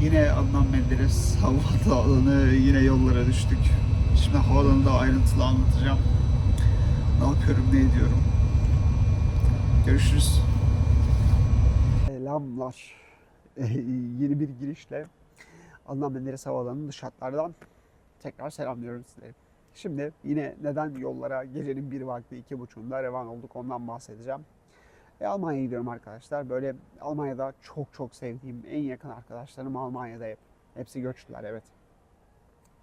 Yine Adnan Menderes havaalanı yine yollara düştük. Şimdi havaalanında ayrıntılı anlatacağım. Ne yapıyorum, ne ediyorum. Görüşürüz. Selamlar. Yeni bir girişle Adnan Menderes Havaalanı'nın dış hatlardan tekrar selamlıyorum sizleri. Şimdi yine neden yollara gecenin bir vakti iki buçuğunda revan olduk ondan bahsedeceğim. E, Almanya'ya gidiyorum arkadaşlar. Böyle Almanya'da çok çok sevdiğim en yakın arkadaşlarım Almanya'da hep. Hepsi göçtüler evet.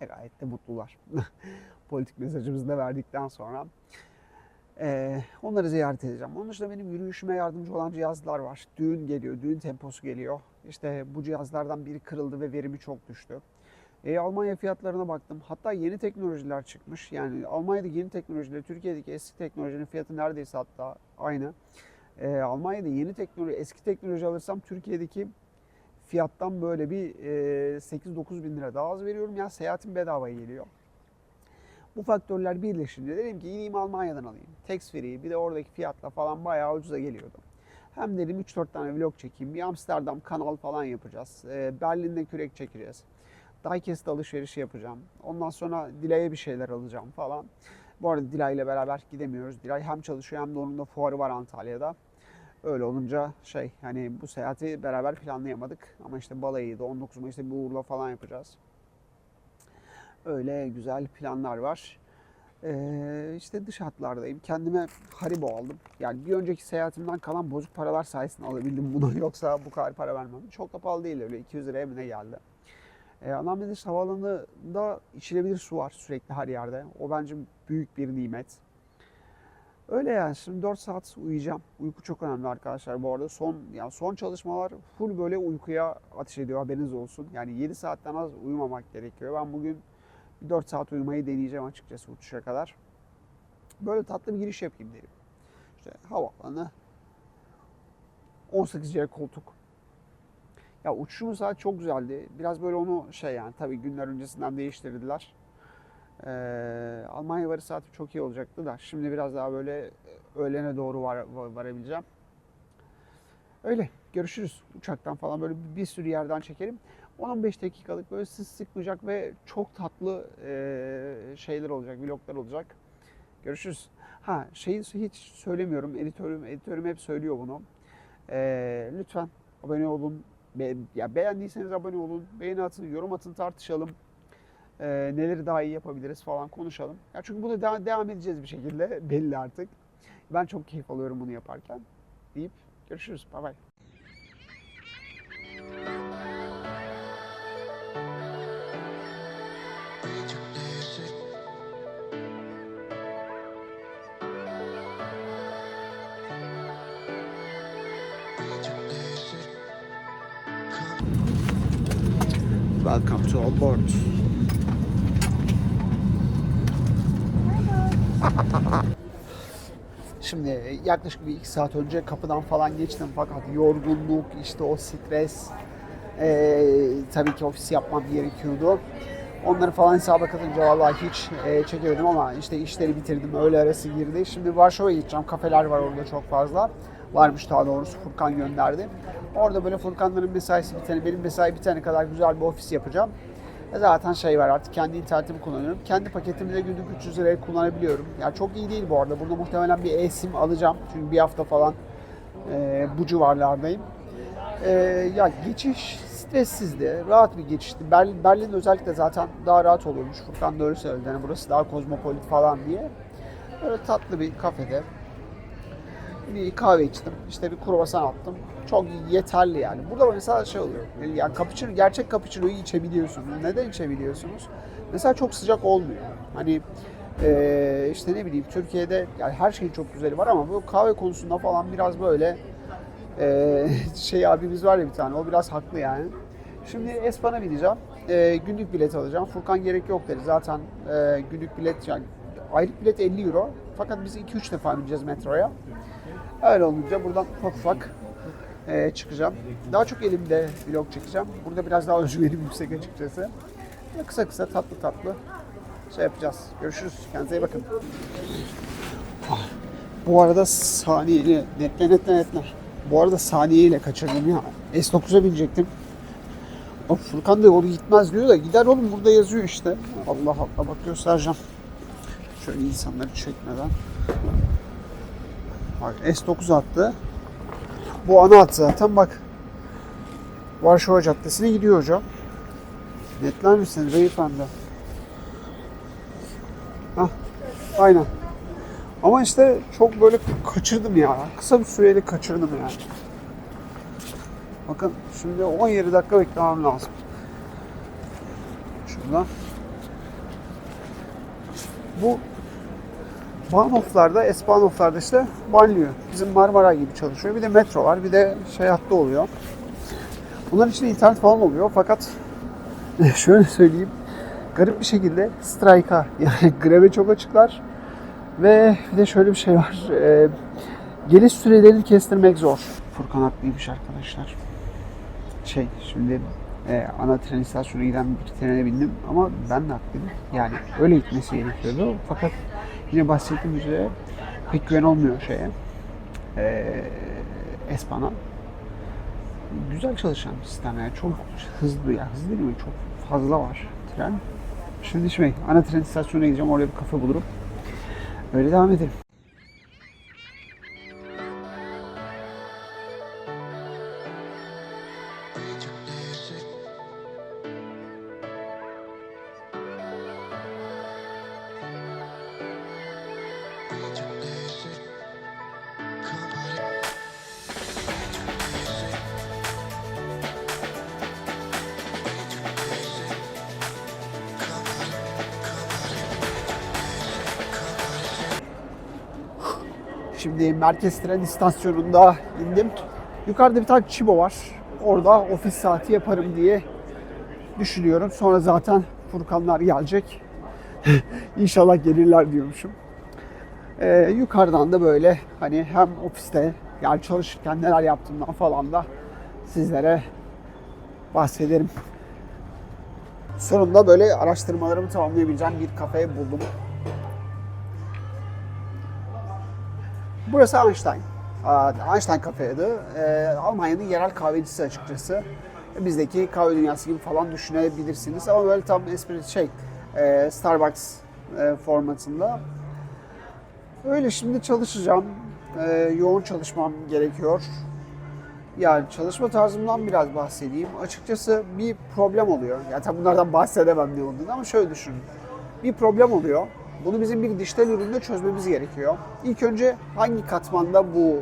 E, gayet de mutlular. Politik mesajımızı da verdikten sonra. e, onları ziyaret edeceğim. Onun dışında benim yürüyüşüme yardımcı olan cihazlar var. Düğün geliyor, düğün temposu geliyor. İşte bu cihazlardan biri kırıldı ve verimi çok düştü. E, Almanya fiyatlarına baktım. Hatta yeni teknolojiler çıkmış. Yani Almanya'daki yeni teknolojiler, Türkiye'deki eski teknolojinin fiyatı neredeyse hatta aynı. E, Almanya'da yeni teknoloji, eski teknoloji alırsam Türkiye'deki fiyattan böyle bir e, 8-9 bin lira daha az veriyorum. Yani seyahatim bedava geliyor. Bu faktörler birleşince dedim ki gideyim Almanya'dan alayım. Tax free bir de oradaki fiyatla falan bayağı ucuza geliyordu. Hem dedim 3-4 tane vlog çekeyim. Bir Amsterdam kanal falan yapacağız. E, Berlin'de kürek çekeceğiz. Diecast alışverişi yapacağım. Ondan sonra Dilay'a bir şeyler alacağım falan. Bu arada Dilay ile beraber gidemiyoruz. Dilay hem çalışıyor hem de onun da fuarı var Antalya'da. Öyle olunca şey hani bu seyahati beraber planlayamadık. Ama işte balayıydı 19 Mayıs'ta bir uğurla falan yapacağız. Öyle güzel planlar var. Ee, işte dış hatlardayım. Kendime Haribo aldım. Yani bir önceki seyahatimden kalan bozuk paralar sayesinde alabildim bunu. Yoksa bu kadar para vermem. Çok da pahalı değil öyle 200 liraya ne geldi. Ee, Anamnesis Havaalanı'nda içilebilir su var sürekli her yerde. O bence büyük bir nimet. Öyle yani şimdi 4 saat uyuyacağım. Uyku çok önemli arkadaşlar bu arada. Son yani son çalışmalar full böyle uykuya ateş ediyor haberiniz olsun. Yani 7 saatten az uyumamak gerekiyor. Ben bugün bir 4 saat uyumayı deneyeceğim açıkçası uçuşa kadar. Böyle tatlı bir giriş yapayım dedim. İşte havaalanı 18 yer koltuk. Ya uçuşun saat çok güzeldi. Biraz böyle onu şey yani tabii günler öncesinden değiştirdiler. Ee, Almanya varı saati çok iyi olacaktı da şimdi biraz daha böyle öğlene doğru var, var- varabileceğim. Öyle görüşürüz uçaktan falan böyle bir sürü yerden çekelim. 10-15 dakikalık böyle siz sıkmayacak ve çok tatlı e, şeyler olacak, vloglar olacak. Görüşürüz. Ha şeyi hiç söylemiyorum. Editörüm, editörüm hep söylüyor bunu. Ee, lütfen abone olun. Be- ya beğendiyseniz abone olun. Beğeni atın, yorum atın, tartışalım. Ee, neleri daha iyi yapabiliriz falan konuşalım. Ya çünkü bunu daha devam edeceğiz bir şekilde belli artık. Ben çok keyif alıyorum bunu yaparken. Deyip görüşürüz. Bay bay. Welcome to our board. Şimdi yaklaşık bir iki saat önce kapıdan falan geçtim fakat yorgunluk, işte o stres, eee, tabii ki ofis yapmam gerekiyordu. Onları falan hesaba katınca vallahi hiç eee, çekemedim ama işte işleri bitirdim, öğle arası girdi. Şimdi Varşova'ya gideceğim, kafeler var orada çok fazla. Varmış daha doğrusu Furkan gönderdi. Orada böyle Furkanların mesaisi bitene, benim mesai bitene kadar güzel bir ofis yapacağım. Zaten şey var artık kendi internetimi kullanıyorum. Kendi paketimi de günlük 300 liraya kullanabiliyorum. Yani çok iyi değil bu arada. Burada muhtemelen bir e-sim alacağım. Çünkü bir hafta falan e, bu civarlardayım. E, ya geçiş stressizdi. Rahat bir geçişti. Berlin, Berlin özellikle zaten daha rahat oluyormuş. Furkan öyle söyledi. Yani burası daha kozmopolit falan diye. Böyle tatlı bir kafede bir kahve içtim. İşte bir kruvasan attım. Çok yeterli yani. Burada mesela şey oluyor. Yani cappuccino, gerçek cappuccino'yu içebiliyorsunuz. Neden içebiliyorsunuz? Mesela çok sıcak olmuyor. Hani eee, işte ne bileyim Türkiye'de yani her şeyin çok güzeli var ama bu kahve konusunda falan biraz böyle eee, şey abimiz var ya bir tane o biraz haklı yani. Şimdi Espan'a bineceğim. Eee, günlük bilet alacağım. Furkan gerek yok dedi. Zaten eee, günlük bilet yani aylık bilet 50 euro. Fakat biz 2-3 defa bineceğiz metroya. Öyle olunca buradan ufak ufak eee, çıkacağım. Daha çok elimde vlog çekeceğim. Burada biraz daha özgüvenim yüksek açıkçası. Ve kısa kısa tatlı tatlı şey yapacağız. Görüşürüz. Kendinize iyi bakın. Bu arada saniyeyle netle netle netle. Bu arada saniyeyle kaçırdım ya. S9'a binecektim. Bak Furkan da yolu gitmez diyor da gider oğlum burada yazıyor işte. Allah Allah bak göstereceğim. Şöyle insanları çekmeden. Bak S9 attı. Bu ana hat zaten bak. Varşova Caddesi'ne gidiyor hocam. Netler misiniz beyefendi? Hah, aynen. Ama işte çok böyle kaçırdım ya. Kısa bir süreyle kaçırdım yani. Bakın şimdi 17 dakika beklemem lazım. Şuradan. Bu Bahnhof'larda, Esbahnhof'larda işte banlıyor. Bizim Marmara gibi çalışıyor. Bir de metro var, bir de şey hattı oluyor. Bunların içinde internet falan oluyor fakat şöyle söyleyeyim. Garip bir şekilde strike'a yani greve çok açıklar. Ve bir de şöyle bir şey var. E, geliş sürelerini kestirmek zor. Furkan haklıymış arkadaşlar. Şey şimdi e, ana tren istasyonuna giden bir trene bindim ama ben de haklıydım. Yani öyle gitmesi gerekiyordu. Fakat yine bahsettiğim üzere pek güven olmuyor şeye. E, Espan'a. Güzel çalışan bir sistem yani çok hızlı ya hızlı değil mi? Çok fazla var tren. Şimdi şey ana tren istasyonuna gideceğim oraya bir kafe bulurum. Öyle devam edelim. Şimdi merkez tren istasyonunda indim. Yukarıda bir tane Çibo var. Orada ofis saati yaparım diye düşünüyorum. Sonra zaten Furkanlar gelecek. İnşallah gelirler diyormuşum. Ee, yukarıdan da böyle hani hem ofiste yani çalışırken neler yaptığımdan falan da sizlere bahsederim. Sonunda böyle araştırmalarımı tamamlayabileceğim bir kafe buldum. Burası Einstein. Einstein Cafe adı. Ee, Almanya'nın yerel kahvecisi açıkçası. Bizdeki kahve dünyası gibi falan düşünebilirsiniz. Ama böyle tam espri şey, e, Starbucks e, formatında. Öyle şimdi çalışacağım. E, yoğun çalışmam gerekiyor. Yani çalışma tarzımdan biraz bahsedeyim. Açıkçası bir problem oluyor. Yani tabii bunlardan bahsedemem ne olduğunu ama şöyle düşünün. Bir problem oluyor. Bunu bizim bir dijital üründe çözmemiz gerekiyor. İlk önce hangi katmanda bu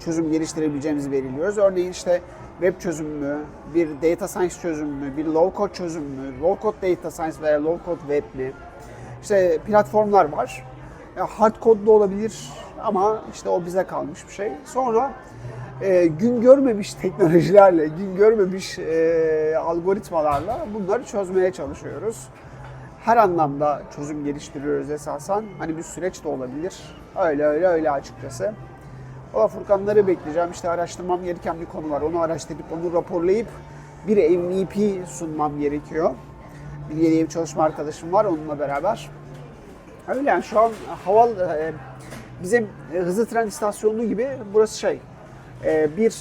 çözüm geliştirebileceğimizi belirliyoruz. Örneğin işte web çözüm mü, bir data science çözüm mü, bir low code çözüm mü, low code data science veya low code web mi? İşte platformlar var. Hard code da olabilir ama işte o bize kalmış bir şey. Sonra e, gün görmemiş teknolojilerle, gün görmemiş e, algoritmalarla bunları çözmeye çalışıyoruz her anlamda çözüm geliştiriyoruz esasen. Hani bir süreç de olabilir. Öyle öyle öyle açıkçası. Valla Furkanları bekleyeceğim. İşte araştırmam gereken bir konu var. Onu araştırıp onu raporlayıp bir MVP sunmam gerekiyor. Bir yeni bir çalışma arkadaşım var onunla beraber. Öyle yani şu an haval e, bizim e, hızlı tren istasyonu gibi burası şey e, bir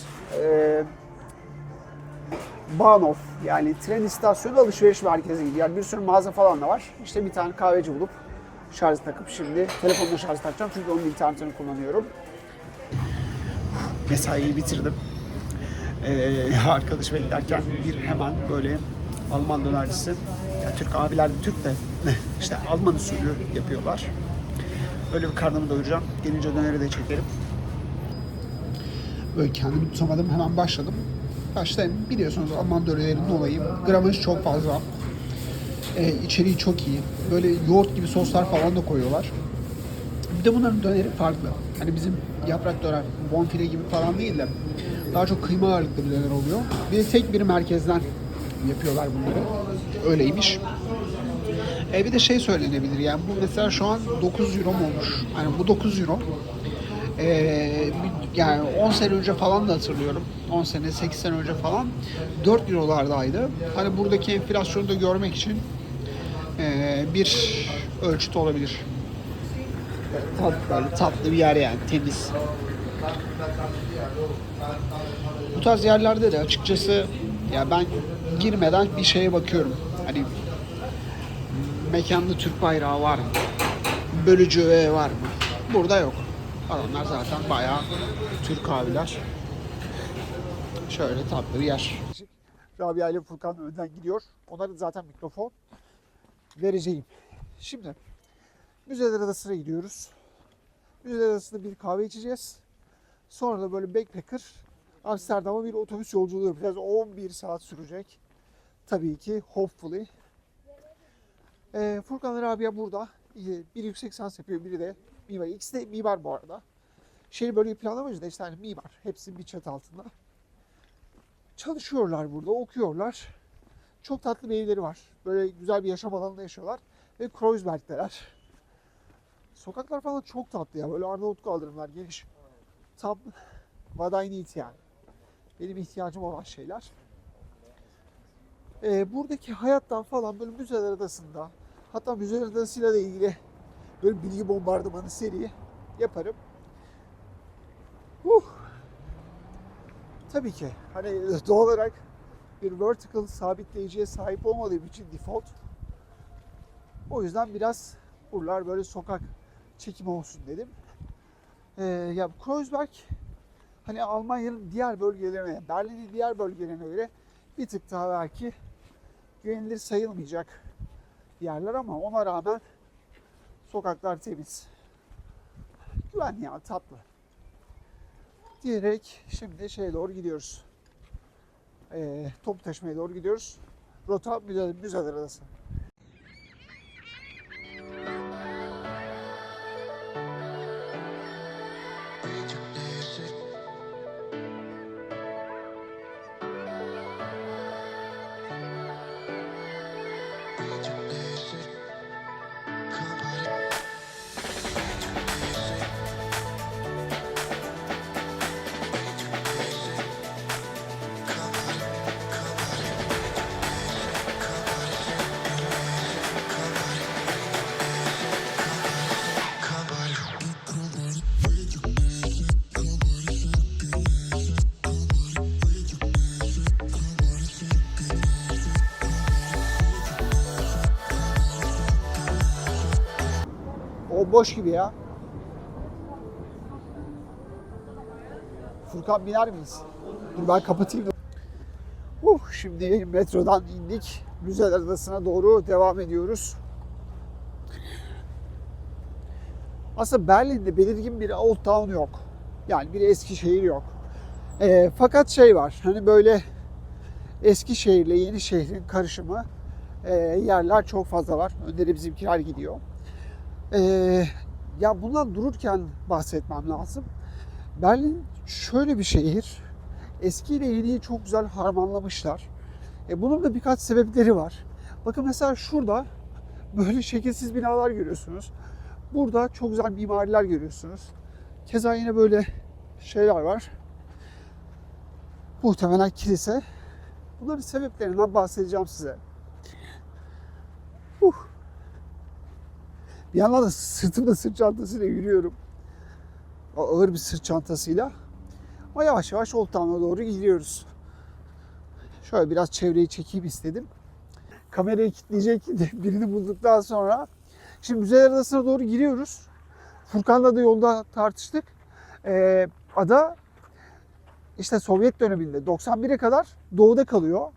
Bahnhof yani tren istasyonu alışveriş merkezi gibi. Yani bir sürü mağaza falan da var. İşte bir tane kahveci bulup şarj takıp şimdi telefonla şarj takacağım çünkü onun internetini kullanıyorum. Mesaiyi bitirdim. Ee, arkadaş beklerken bir hemen böyle Alman dönercisi. Yani Türk abiler de Türk de işte Alman usulü yapıyorlar. Öyle bir karnımı doyuracağım. Gelince döneri de çekerim. Böyle kendimi tutamadım hemen başladım. Başta biliyorsunuz Alman dönerlerin olayı. Gramajı çok fazla. Ee, içeriği çok iyi. Böyle yoğurt gibi soslar falan da koyuyorlar. Bir de bunların döneri farklı. Hani bizim yaprak döner, bonfile gibi falan değil de daha çok kıyma ağırlıklı bir döner oluyor. Bir de tek bir merkezden yapıyorlar bunları. Öyleymiş. E bir de şey söylenebilir yani bu mesela şu an 9 euro mu olmuş? Yani bu 9 euro. Ee, yani 10 sene önce falan da hatırlıyorum. 10 sene, 8 sene önce falan 4 eurolardaydı. Hani buradaki enflasyonu da görmek için ee, bir ölçüt olabilir. Tatlı, tatlı bir yer yani, temiz. Bu tarz yerlerde de açıkçası Ya ben girmeden bir şeye bakıyorum. Hani mekanda Türk bayrağı var mı? Bölücü öğe var mı? Burada yok. Adamlar zaten bayağı Türk abiler. Şöyle tatlı bir yer. Rabia ile Furkan önden gidiyor. Onlara zaten mikrofon vereceğim. Şimdi müzeler adasına gidiyoruz. Müzeler adasında bir kahve içeceğiz. Sonra da böyle backpacker Amsterdam'a bir otobüs yolculuğu yapacağız. 11 saat sürecek. Tabii ki hopefully. Ee, Furkan Rabia burada. Ee, Biri yüksek sans yapıyor, biri de mimar. İkisi de mimar bu arada. Şehri böyle planlamayız da işte hani mimar. Hepsi bir çatı altında. Çalışıyorlar burada, okuyorlar. Çok tatlı bir evleri var. Böyle güzel bir yaşam alanında yaşıyorlar. Ve Kreuzberg'deler. Sokaklar falan çok tatlı ya. Böyle Arnavut kaldırımlar geniş. Tam what I yani. Benim ihtiyacım olan şeyler. Ee, buradaki hayattan falan böyle müzeler adasında hatta müzeler adasıyla da ilgili böyle bilgi bombardımanı seri yaparım. Uh. Tabii ki hani doğal olarak bir vertical sabitleyiciye sahip olmadığım için default o yüzden biraz buralar böyle sokak çekimi olsun dedim. Ee, ya Kreuzberg hani Almanya'nın diğer bölgelerine, Berlin'in diğer bölgelerine göre bir tık daha belki güvenilir sayılmayacak yerler ama ona rağmen sokaklar temiz. Güvenli ya tatlı. Diyerek şimdi şeye doğru gidiyoruz. Ee, top taşımaya doğru gidiyoruz. Rota müze, müzeler arası. Boş gibi ya. Furkan biner miyiz? Dur ben kapatayım. Uh, şimdi metrodan indik. Müzeler Adası'na doğru devam ediyoruz. Aslında Berlin'de belirgin bir Old Town yok. Yani bir eski şehir yok. Ee, fakat şey var. Hani böyle eski şehirle yeni şehrin karışımı e, yerler çok fazla var. Önde de bizimkiler gidiyor. Ee, ya bundan dururken bahsetmem lazım. Berlin şöyle bir şehir. Eski ile yeniyi çok güzel harmanlamışlar. E bunun da birkaç sebepleri var. Bakın mesela şurada böyle şekilsiz binalar görüyorsunuz. Burada çok güzel mimariler görüyorsunuz. Keza yine böyle şeyler var. Muhtemelen kilise. Bunların sebeplerinden bahsedeceğim size. Uh. Bir yandan da sırtımda sırt çantasıyla yürüyorum. O ağır bir sırt çantasıyla. Ama yavaş yavaş Old Town'a doğru gidiyoruz. Şöyle biraz çevreyi çekeyim istedim. Kamerayı kilitleyecek birini bulduktan sonra şimdi müzeler arasına doğru giriyoruz. Furkan'la da yolda tartıştık. Ee, ada işte Sovyet döneminde 91'e kadar doğuda kalıyor.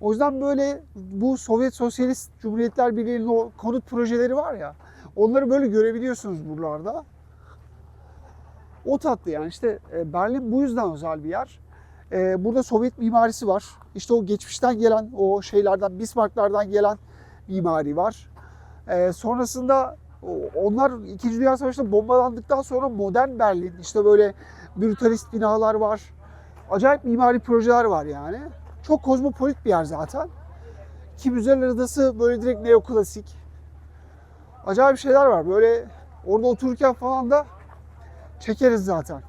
O yüzden böyle bu Sovyet Sosyalist Cumhuriyetler Birliği'nin o konut projeleri var ya onları böyle görebiliyorsunuz buralarda. O tatlı yani işte e, Berlin bu yüzden özel bir yer. E, Burada Sovyet mimarisi var. İşte o geçmişten gelen o şeylerden Bismarck'lardan gelen mimari var. E, Sonrasında onlar 2. Dünya Savaşı'nda bombalandıktan sonra modern Berlin işte böyle brutalist binalar var. Acayip mimari projeler var yani. Çok kozmopolit bir yer zaten. Ki Müzeler Adası böyle direkt neoklasik. Acayip şeyler var. Böyle orada otururken falan da çekeriz zaten.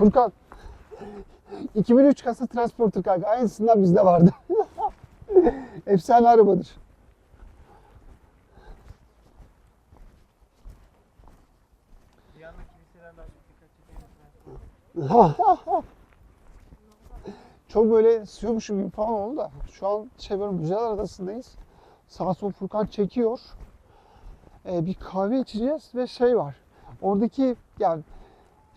Furkan. 2003 kasa transporter kanka. Aynısından bizde vardı. Efsane arabadır. Çok böyle sığıyormuşum gibi falan oldu da. Şu an şey böyle müzeler arasındayız. Sağ sol Furkan çekiyor. Ee, bir kahve içeceğiz ve şey var. Oradaki yani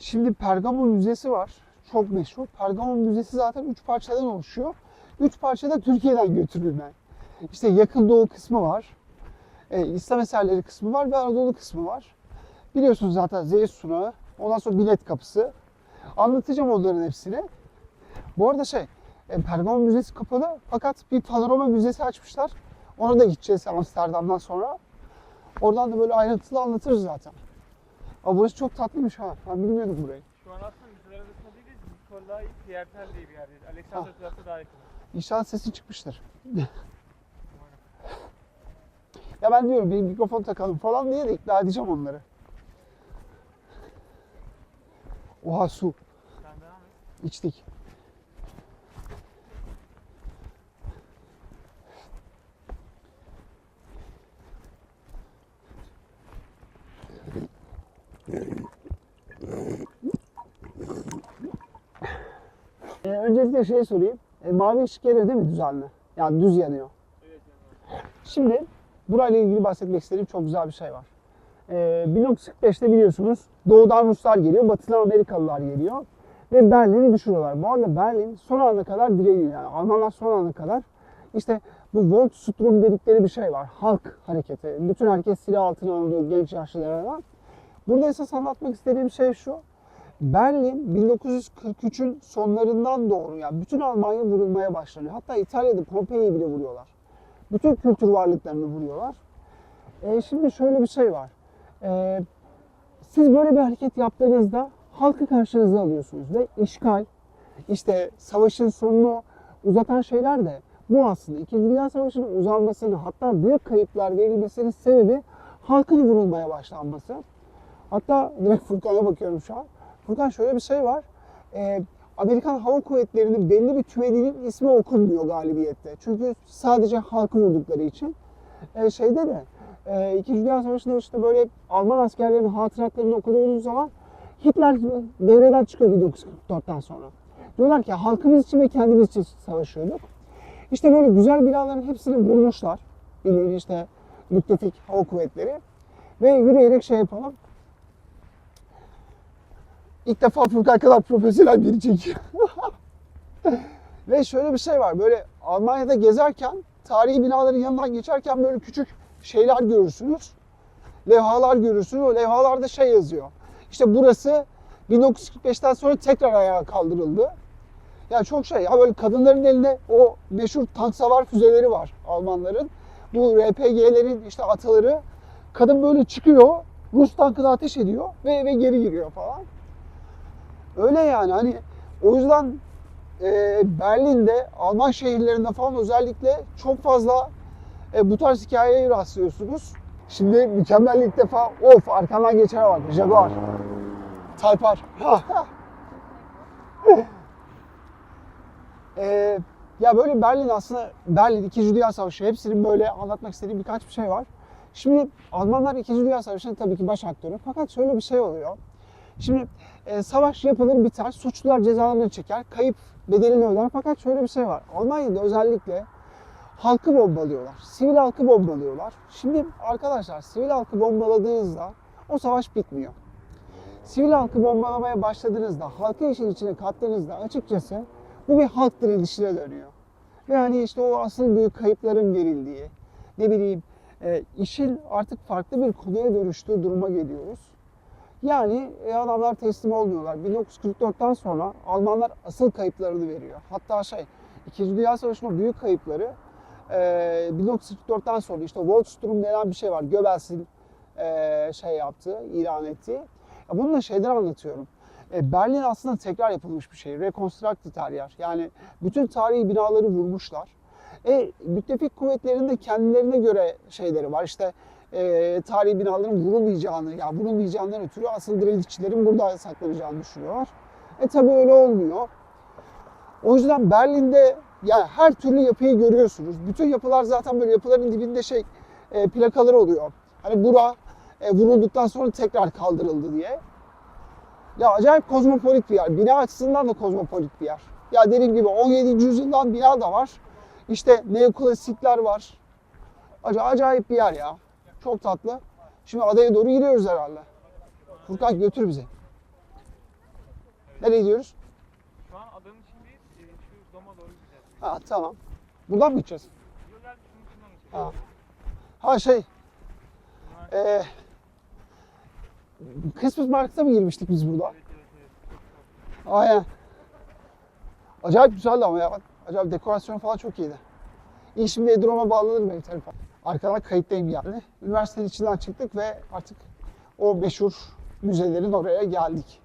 şimdi Pergamon Müzesi var. Çok meşhur. Pergamon Müzesi zaten üç parçadan oluşuyor. Üç parçada Türkiye'den götürülme. İşte yakın doğu kısmı var. Ee, İslam eserleri kısmı var ve Anadolu kısmı var. Biliyorsunuz zaten Zeus sunağı. Ondan sonra bilet kapısı. Anlatacağım onların hepsini. Bu arada şey, e, Pergamon Müzesi kapalı fakat bir panorama müzesi açmışlar. Ona da gideceğiz Amsterdam'dan sonra. Oradan da böyle ayrıntılı anlatırız zaten. Ama burası çok tatlıymış ha. Ben bilmiyordum burayı. Şu an aslında müzeler arasında değiliz. Nikolay Piertel diye bir yerdeyiz. Alexander Platz'a daha yakın. İnşallah sesi çıkmıştır. ya ben diyorum bir mikrofon takalım falan diye de ikna edeceğim onları. Oha su. Sen devam et. içtik. Ee, öncelikle şey sorayım. E, mavi ışık yanıyor değil mi düzenli? Yani düz yanıyor. Evet. Şimdi burayla ilgili bahsetmek istediğim çok güzel bir şey var. Ee, 1945'te biliyorsunuz doğudan Ruslar geliyor, batıdan Amerikalılar geliyor ve Berlin'i düşürüyorlar. Bu arada Berlin son ana kadar direniyor yani Almanlar son ana kadar işte bu Volkssturm dedikleri bir şey var. Halk hareketi. Bütün herkes silah altına alınıyor genç yaşlılara da. Burada esas anlatmak istediğim şey şu. Berlin 1943'ün sonlarından doğru yani bütün Almanya vurulmaya başlanıyor. Hatta İtalya'da Pompei'yi bile vuruyorlar. Bütün kültür varlıklarını vuruyorlar. E, şimdi şöyle bir şey var. E, siz böyle bir hareket yaptığınızda halkı karşınıza alıyorsunuz ve işgal, işte savaşın sonunu uzatan şeyler de bu aslında. İkinci Dünya Savaşı'nın uzanmasını hatta büyük kayıplar verilmesinin sebebi halkın vurulmaya başlanması. Hatta direkt Furkan'a bakıyorum şu an. Furkan şöyle bir şey var. E, Amerikan Hava Kuvvetleri'nin belli bir tümeninin ismi okunmuyor galibiyette. Çünkü sadece halkı vurdukları için. E, şeyde de e, İkinci Dünya Savaşı'nda işte böyle Alman askerlerinin hatıratlarını okuduğunuz zaman Hitler devreden çıkıyor 1944'ten sonra. Diyorlar ki halkımız için ve kendimiz için savaşıyorduk. İşte böyle güzel binaların hepsini vurmuşlar. Bildiğin işte müttefik hava kuvvetleri. Ve yürüyerek şey yapalım. İlk defa Furkan kadar profesyonel biri çekiyor. Ve şöyle bir şey var. Böyle Almanya'da gezerken tarihi binaların yanından geçerken böyle küçük şeyler görürsünüz. Levhalar görürsünüz. O levhalarda şey yazıyor. İşte burası 1945'ten sonra tekrar ayağa kaldırıldı. Yani çok şey. Ya böyle kadınların elinde o meşhur tank savar füzeleri var Almanların. Bu RPG'lerin işte ataları. Kadın böyle çıkıyor. Rus tankına ateş ediyor ve eve geri giriyor falan. Öyle yani hani o yüzden e, Berlin'de Alman şehirlerinde falan özellikle çok fazla e, bu tarz hikayeye rastlıyorsunuz. Şimdi mükemmel ilk defa of arkamdan geçer bak Jaguar. Talpar. e, ya böyle Berlin aslında Berlin 2. Dünya Savaşı hepsinin böyle anlatmak istediğim birkaç bir şey var. Şimdi Almanlar 2. Dünya Savaşı'nın tabii ki baş aktörü. Fakat şöyle bir şey oluyor. Şimdi e, savaş yapılır biter, suçlular cezalarını çeker, kayıp bedelini öder. Fakat şöyle bir şey var. Almanya'da özellikle halkı bombalıyorlar. Sivil halkı bombalıyorlar. Şimdi arkadaşlar sivil halkı bombaladığınızda o savaş bitmiyor. Sivil halkı bombalamaya başladığınızda, halkı işin içine kattığınızda açıkçası bu bir halk direnişine dönüyor. Ve hani işte o asıl büyük kayıpların verildiği, ne bileyim e, işin artık farklı bir konuya dönüştüğü duruma geliyoruz. Yani e, adamlar teslim olmuyorlar. 1944'ten sonra Almanlar asıl kayıplarını veriyor. Hatta şey, İkinci Dünya Savaşı'nın büyük kayıpları e, 1944'ten sonra işte Volkssturm denen bir şey var. Goebbels'in e, şey yaptığı, ilan ettiği. Ya bununla şeyler anlatıyorum. E, Berlin aslında tekrar yapılmış bir şey. Reconstructed her yer. Yani bütün tarihi binaları vurmuşlar. E, müttefik kuvvetlerin de kendilerine göre şeyleri var. İşte e, tarihi binaların vurulmayacağını, ya vurulmayacağından ötürü asıl direnişçilerin burada saklanacağını düşünüyorlar. E tabi öyle olmuyor. O yüzden Berlin'de yani her türlü yapıyı görüyorsunuz. Bütün yapılar zaten böyle yapıların dibinde şey e, plakaları oluyor. Hani bura e, vurulduktan sonra tekrar kaldırıldı diye. Ya acayip kozmopolit bir yer. Bina açısından da kozmopolit bir yer. Ya dediğim gibi 17. yüzyıldan bina da var. İşte neoklasikler var. Acayip bir yer ya. Çok tatlı. Şimdi adaya doğru gidiyoruz herhalde. Furkan götür bizi. Nereye gidiyoruz? Şu an adanın içindeyiz. Ee, şu doma doğru gideceğiz. Ha tamam. Buradan mı gideceğiz? Yollar şunun içinden. Ha. Ha şey. Eee Christmas Market'a mı girmiştik biz burada? Evet evet. Aynen. Acayip güzeldi ama ya. Acayip dekorasyon falan çok iyiydi. İyi şimdi Edrom'a bağlanır benim telefon. Arkadan kayıttayım yani. Üniversitenin içinden çıktık ve artık o meşhur müzelerin oraya geldik.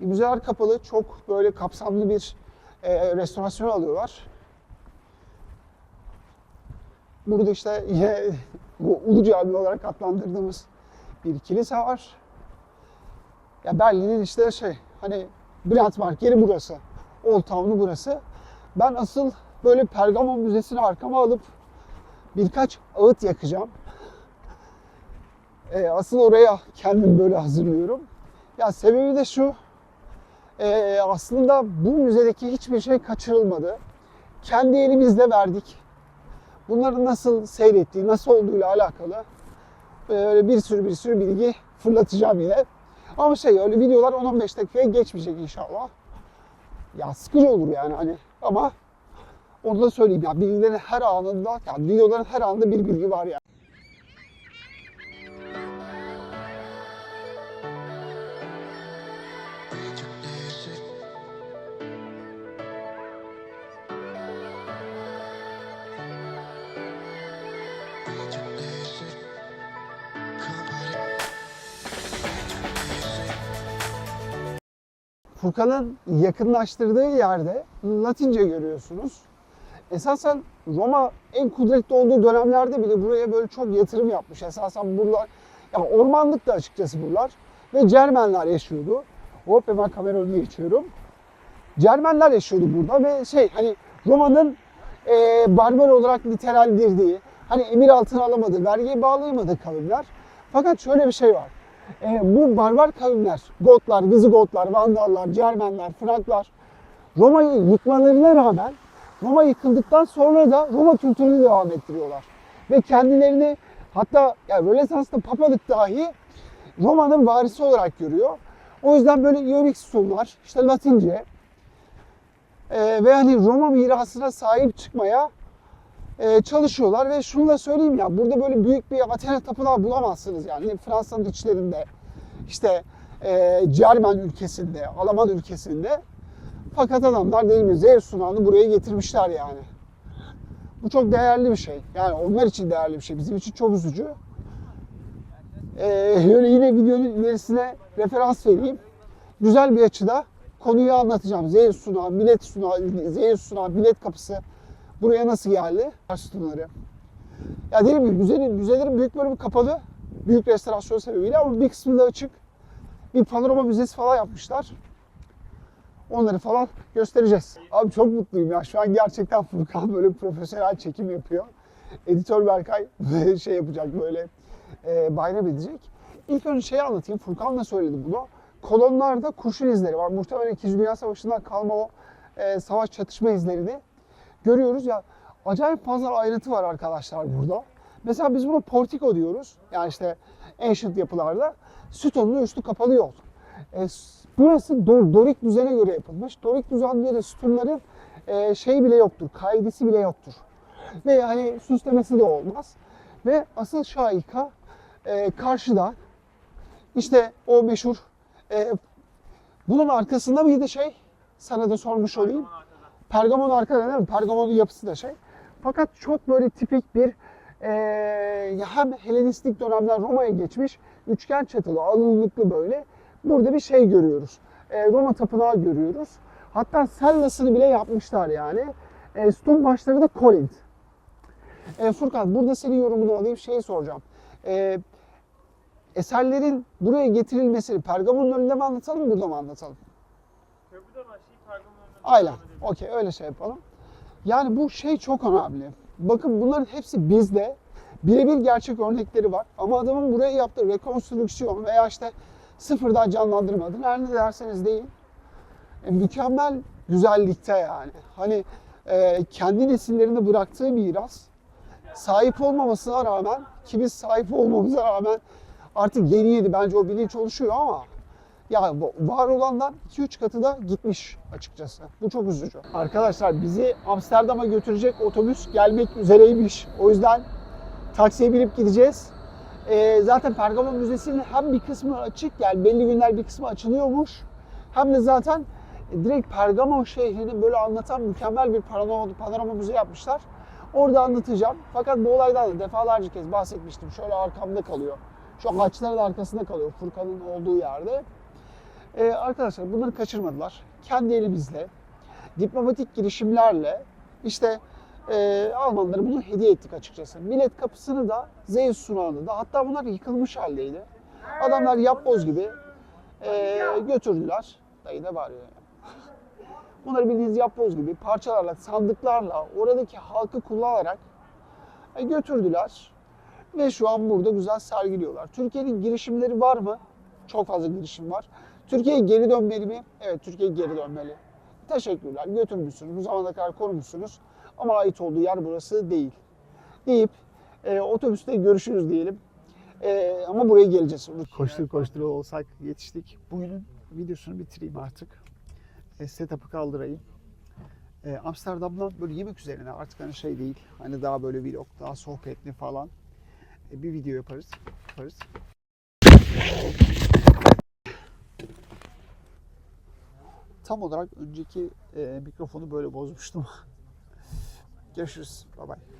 E, müzeler kapalı. Çok böyle kapsamlı bir e, restorasyon alıyorlar. Burada işte yine bu Ulu Cami olarak adlandırdığımız bir kilise var. Ya Berlin'in işte şey hani Brandmark yeri burası. Old Town'u burası. Ben asıl böyle Pergamon Müzesi'ni arkama alıp birkaç ağıt yakacağım. Ee, asıl oraya kendim böyle hazırlıyorum. Ya sebebi de şu. ee, aslında bu müzedeki hiçbir şey kaçırılmadı. Kendi elimizle verdik. Bunların nasıl seyrettiği, nasıl olduğuyla alakalı böyle bir sürü bir sürü bilgi fırlatacağım yine. Ama şey öyle videolar 10-15 dakikaya geçmeyecek inşallah. Ya sıkıcı olur yani hani ama onu da söyleyeyim ya bilgilerin her anında yani videoların her anında bir bilgi var yani. Furkan'ın yakınlaştırdığı yerde Latince görüyorsunuz. Esasen Roma en kudretli olduğu dönemlerde bile buraya böyle çok yatırım yapmış. Esasen buralar, ya ormanlık da açıkçası buralar. Ve Cermenler yaşıyordu. Hop hemen kamera önüne geçiyorum. Cermenler yaşıyordu burada ve şey hani Roma'nın e, barbar olarak nitelendirdiği, hani emir altına alamadığı, vergiye bağlayamadığı kavimler. Fakat şöyle bir şey var. E, bu barbar kavimler, Gotlar, Vizigotlar, Vandallar, Cermenler, Franklar Roma'yı yıkmalarına rağmen Roma yıkıldıktan sonra da Roma kültürünü devam ettiriyorlar. Ve kendilerini hatta yani Rönesans'ta papalık dahi Roma'nın varisi olarak görüyor. O yüzden böyle iorik sütunlar, işte Latince e, ve hani Roma mirasına sahip çıkmaya e, çalışıyorlar ve şunu da söyleyeyim ya burada böyle büyük bir Athena tapınağı bulamazsınız yani Fransa'nın içlerinde işte e, Cermen ülkesinde, Alman ülkesinde fakat adamlar değil mi Zeus sunağını buraya getirmişler yani. Bu çok değerli bir şey. Yani onlar için değerli bir şey. Bizim için çok üzücü. Ee, böyle yine videonun ilerisine referans vereyim. Güzel bir açıda konuyu anlatacağım. Zeus sunağı, millet sunağı, Zeus sunağı, millet kapısı buraya nasıl geldi? Sütunları. Ya dediğim gibi müzenin, müzelerin büyük bölümü kapalı. Büyük restorasyon sebebiyle ama bir kısmı da açık. Bir panorama müzesi falan yapmışlar. Onları falan göstereceğiz. Abi çok mutluyum ya. Şu an gerçekten Furkan böyle profesyonel çekim yapıyor. Editör Berkay şey yapacak böyle e, bayram edecek. İlk önce şeyi anlatayım. Furkan da söyledi bunu. Kolonlarda kurşun izleri var. Muhtemelen 2. Dünya Savaşı'ndan kalma o e, savaş çatışma izlerini görüyoruz ya. Acayip fazla ayrıntı var arkadaşlar burada. Mesela biz buna portico diyoruz. Yani işte ancient yapılarda sütunlu üstü kapalı yol. E, burası Dor- Dorik düzene göre yapılmış. Dorik düzende de sütunların e, şey bile yoktur, kaidesi bile yoktur. Ve hani süslemesi de olmaz. Ve asıl şahika e, karşıda işte o meşhur e, bunun arkasında bir de şey sana da sormuş olayım. Pergamon arkada değil mi? Pergamon'un yapısı da şey. Fakat çok böyle tipik bir eee, hem Helenistik dönemler Roma'ya geçmiş üçgen çatılı, alınlıklı böyle. Burada bir şey görüyoruz. Eee, Roma tapınağı görüyoruz. Hatta sellasını bile yapmışlar yani. E, sütun başları da Korint. E, Furkan burada senin yorumunu alayım şeyi soracağım. E, eserlerin buraya getirilmesini Pergamon'un önünde mi anlatalım burada mı anlatalım? Köprüde Aynen. Okey öyle şey yapalım. Yani bu şey çok önemli. Bakın bunların hepsi bizde. Birebir gerçek örnekleri var. Ama adamın buraya yaptığı rekonstrüksiyon veya işte sıfırdan canlandırmadır. Her ne derseniz deyin. E, mükemmel güzellikte yani. Hani e, kendi nesillerine bıraktığı miras sahip olmamasına rağmen ki biz sahip olmamıza rağmen artık yeni yeni bence o bilinç oluşuyor ama ya var olandan 2-3 katı da gitmiş açıkçası. Bu çok üzücü. Arkadaşlar bizi Amsterdam'a götürecek otobüs gelmek üzereymiş. O yüzden taksiye binip gideceğiz. Ee, zaten Pergamon Müzesi'nin hem bir kısmı açık yani belli günler bir kısmı açılıyormuş. Hem de zaten direkt Pergamon şehrini böyle anlatan mükemmel bir panorama, panorama müze yapmışlar. Orada anlatacağım. Fakat bu olaydan da defalarca kez bahsetmiştim. Şöyle arkamda kalıyor. Şu ağaçların arkasında kalıyor. Furkan'ın olduğu yerde. Ee, arkadaşlar bunları kaçırmadılar. Kendi elimizle, diplomatik girişimlerle işte e, Almanlara bunu hediye ettik açıkçası. Bilet kapısını da, Zeus sunağını da hatta bunlar yıkılmış haldeydi. Adamlar yapboz gibi e, götürdüler. Dayı da bağırıyor yani. Bunları bildiğiniz yapboz gibi parçalarla, sandıklarla, oradaki halkı kullanarak e, götürdüler. Ve şu an burada güzel sergiliyorlar. Türkiye'nin girişimleri var mı? Çok fazla girişim var. Türkiye geri dönmeli mi? Evet Türkiye geri dönmeli. Teşekkürler. Götürmüşsünüz. Bu zamana kadar korumuşsunuz. Ama ait olduğu yer burası değil. Deyip e, otobüste görüşürüz diyelim. E, ama buraya geleceğiz. Koştur koştur olsak yetiştik. Bugünün videosunu bitireyim artık. E, setup'ı kaldırayım. E, Amsterdam'dan böyle yemek üzerine artık hani şey değil. Hani daha böyle vlog, daha sohbetli falan. E, bir video yaparız. Yaparız. Tam olarak önceki e, mikrofonu böyle bozmuştum. Görüşürüz. Bye bye.